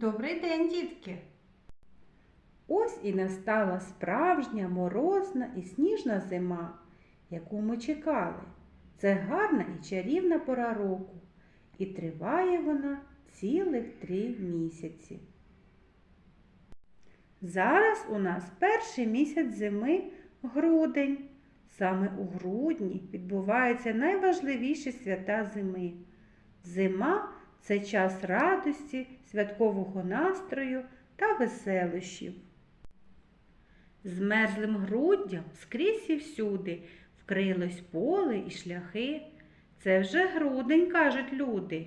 Добрий день, дітки! Ось і настала справжня морозна і сніжна зима, яку ми чекали. Це гарна і чарівна пора року, і триває вона цілих три місяці. Зараз у нас перший місяць зими грудень. Саме у грудні відбуваються найважливіші свята зими. Зима це час радості, святкового настрою та веселощів. Змерзлим груддям скрізь і всюди вкрилось поле і шляхи. Це вже грудень, кажуть люди,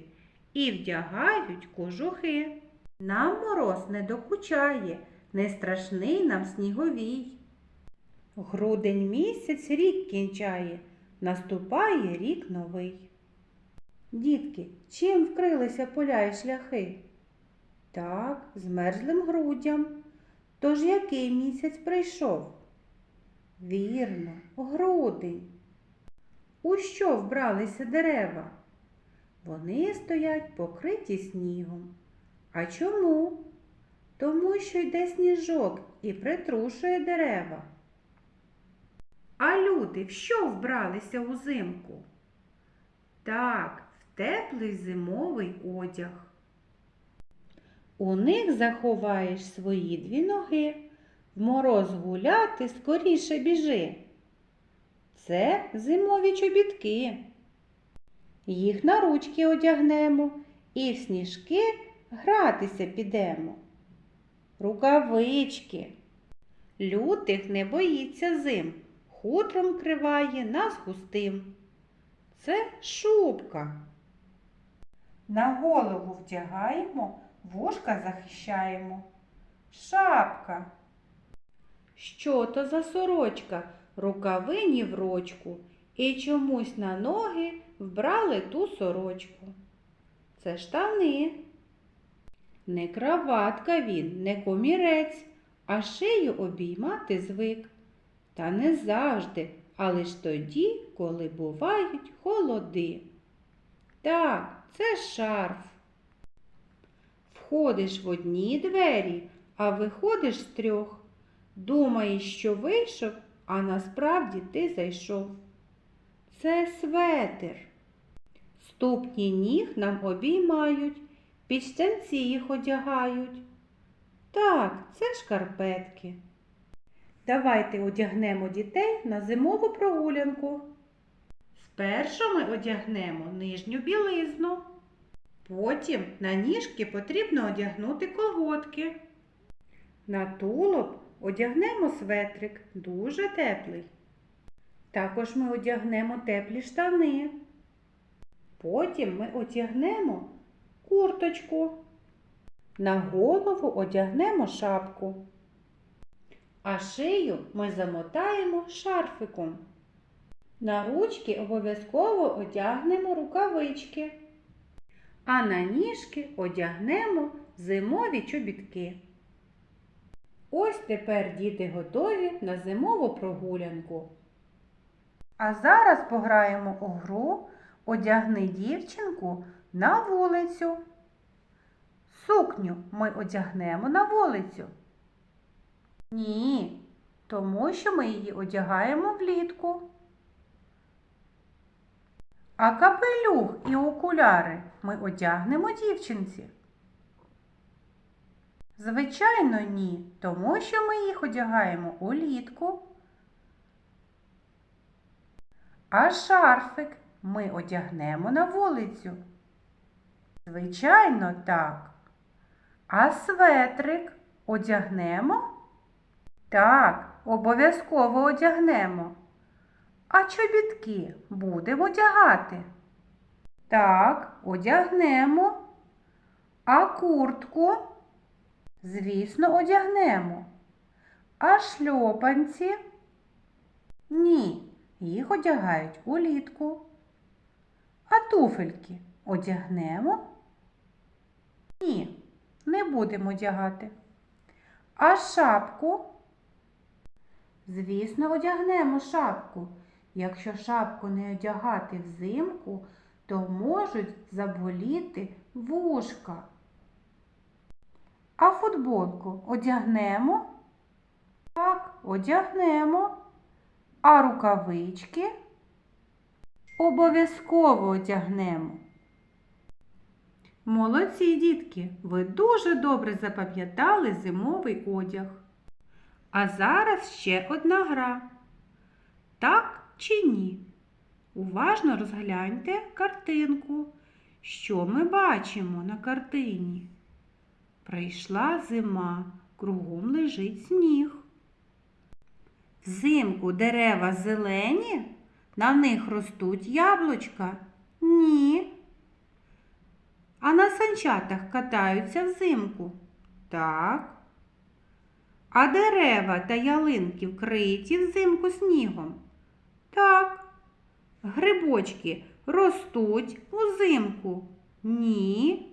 і вдягають кожухи. Нам мороз не докучає, не страшний нам сніговій. Грудень місяць рік кінчає, наступає рік новий. Дітки, чим вкрилися поля і шляхи? Так, змерзлим грудям. Тож який місяць прийшов? Вірно, грудень. У що вбралися дерева? Вони стоять покриті снігом. А чому? Тому що йде сніжок і притрушує дерева. А люди в що вбралися узимку? Так, теплий зимовий одяг. У них заховаєш свої дві ноги, в мороз гуляти скоріше біжи. Це зимові чобітки. Їх на ручки одягнемо і в сніжки гратися підемо. Рукавички. Лютих не боїться зим, хутром криває нас густим. Це шубка. На голову вдягаємо, вушка захищаємо. Шапка. Що то за сорочка? Рукавині в рочку, і чомусь на ноги вбрали ту сорочку. Це штани. Не краватка він, не комірець, а шию обіймати звик. Та не завжди, а лиш тоді, коли бувають холоди. Так, це шарф. Входиш в одні двері, а виходиш з трьох. Думаєш, що вийшов, а насправді ти зайшов. Це светер. Ступні ніг нам обіймають, під їх одягають. Так, це шкарпетки. Давайте одягнемо дітей на зимову прогулянку. Спершу ми одягнемо нижню білизну. Потім на ніжки потрібно одягнути колготки. На тулуб одягнемо светрик, дуже теплий. Також ми одягнемо теплі штани. Потім ми одягнемо курточку. На голову одягнемо шапку. А шию ми замотаємо шарфиком. На ручки обов'язково одягнемо рукавички. А на ніжки одягнемо зимові чобітки. Ось тепер діти готові на зимову прогулянку. А зараз пограємо у гру Одягни дівчинку на вулицю. Сукню ми одягнемо на вулицю. Ні, тому що ми її одягаємо влітку. А капелюх і окуляри ми одягнемо дівчинці. Звичайно, ні, тому що ми їх одягаємо улітку. А шарфик ми одягнемо на вулицю. Звичайно, так. А светрик одягнемо? Так, обов'язково одягнемо. А чобітки будемо одягати? Так, одягнемо. А куртку? Звісно, одягнемо. А шльопанці? Ні, їх одягають улітку. А туфельки одягнемо? Ні, не будемо одягати. А шапку? Звісно, одягнемо шапку. Якщо шапку не одягати взимку, то можуть заболіти вушка. А футболку одягнемо? Так, одягнемо. А рукавички обов'язково одягнемо. Молодці, дітки, ви дуже добре запам'ятали зимовий одяг. А зараз ще одна гра. Так чи ні? Уважно розгляньте картинку. Що ми бачимо на картині? Прийшла зима, кругом лежить сніг. Взимку дерева зелені, на них ростуть яблучка? Ні. А на санчатах катаються взимку? Так. А дерева та ялинки вкриті взимку снігом? Так. Грибочки ростуть узимку? Ні.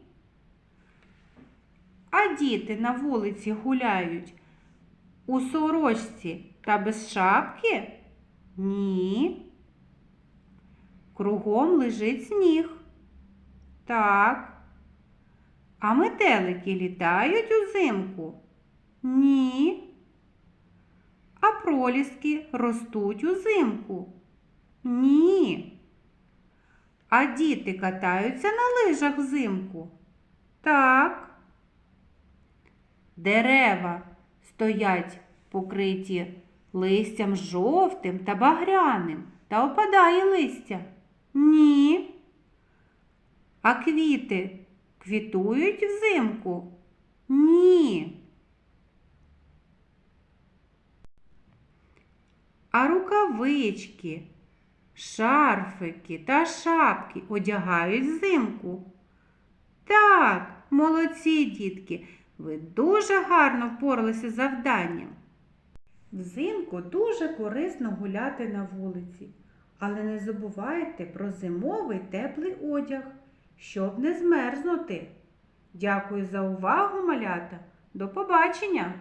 А діти на вулиці гуляють у сорочці та без шапки? Ні. Кругом лежить сніг. Так. А метелики літають узимку? Ні. А проліски ростуть узимку? Ні. А діти катаються на лижах взимку? Так. Дерева стоять покриті листям жовтим та багряним та опадає листя? Ні. А квіти квітують взимку? Ні. А рукавички, шарфики та шапки одягають взимку? Так, молодці дітки, ви дуже гарно впоралися з завданням. Взимку дуже корисно гуляти на вулиці, але не забувайте про зимовий теплий одяг, щоб не змерзнути. Дякую за увагу, малята. До побачення!